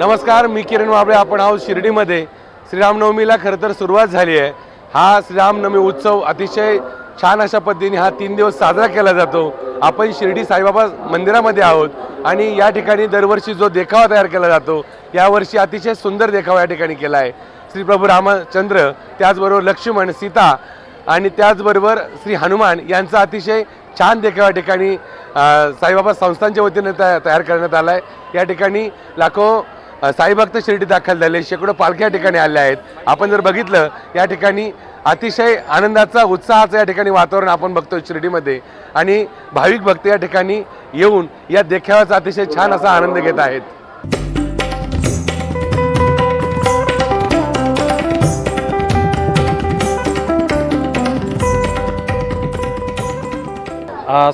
नमस्कार मी किरण वाबळे आपण आहोत शिर्डीमध्ये. श्रीरामनवमीला खरं तर सुरुवात झाली आहे. हा श्रीरामनवमी उत्सव अतिशय छान अशा पद्धतीने हा तीन दिवस साजरा केला जातो. आपण शिर्डी साईबाबा मंदिरामध्ये आहोत आणि या ठिकाणी दरवर्षी जो देखावा तयार केला जातो यावर्षी अतिशय सुंदर देखावा या ठिकाणी केला आहे. श्री प्रभू रामचंद्र त्याचबरोबर लक्ष्मण सीता आणि त्याचबरोबर श्री हनुमान यांचा अतिशय छान देखावा या ठिकाणी साईबाबा संस्थांच्या वतीने तया तयार करण्यात आला आहे या ठिकाणी लाखो साईभक्त शिर्डी दाखल झाले. शेकडो पालख्या ठिकाणी आल्या आहेत. आपण जर बघितलं या ठिकाणी अतिशय आनंदाचा उत्साहाचं या ठिकाणी वातावरण आपण बघतो शिर्डीमध्ये. आणि भाविक भक्त या ठिकाणी येऊन या देखाव्याचा अतिशय छान असा आनंद घेत आहेत.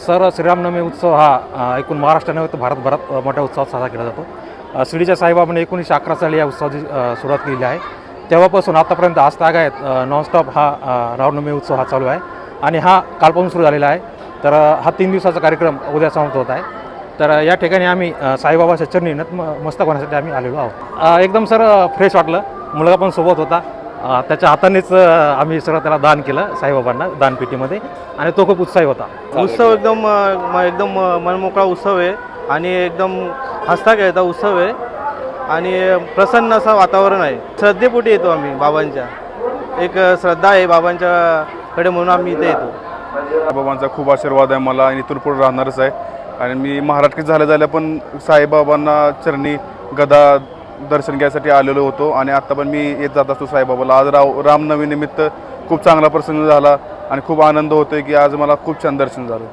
सर श्रीरामनवमी उत्सव हा एकूण महाराष्ट्र नव्हे तर भारतभरात मोठ्या उत्सवात साजरा केला जातो. शिर्डीच्या साईबाबांनी एकोणीसशे अकरा साली या उत्सवाची सुरुवात केलेली आहे. तेव्हापासून आतापर्यंत आज ताग आहेत नॉनस्टॉप हा रावनवमी उत्सव हा चालू आहे. आणि हा कालपासून सुरू झालेला आहे. तर हा तीन दिवसाचा कार्यक्रम उद्या समाप्त होत आहे. तर या ठिकाणी आम्ही साईबाबाच्या चरणी नतम मस्तक होण्यासाठी आम्ही आलेलो आहोत. एकदम सर फ्रेश वाटलं. मुलगा पण सोबत होता. त्याच्या हातानेच आम्ही सगळं त्याला दान केलं साईबाबांना दानपेटीमध्ये. आणि तो खूप उत्साही होता. उत्सव एकदम म- एकदम मनमोकळा उत्सव आहे. आणि एकदम हसता खेळता उत्सव आहे. आणि प्रसन्न असं वातावरण आहे. श्रद्धेपोटी येतो आम्ही बाबांच्या. एक श्रद्धा आहे बाबांच्याकडे म्हणून आम्ही इथे येतो. बाबांचा खूप आशीर्वाद आहे मला आणि इथून पुढे राहणारच आहे. आणि मी महाराष्ट्रात झाल्या झाल्या पण साईबाबांना चरणी गदा दर्शन घ्यायसाठी आलेलो होतो. आणि आत्ता पण मी येत जात असतो साईबाबाला. आज राव रामनवमीनिमित्त खूप चांगला प्रसंग झाला आणि खूप आनंद होतोय की आज मला खूप छान दर्शन झालं.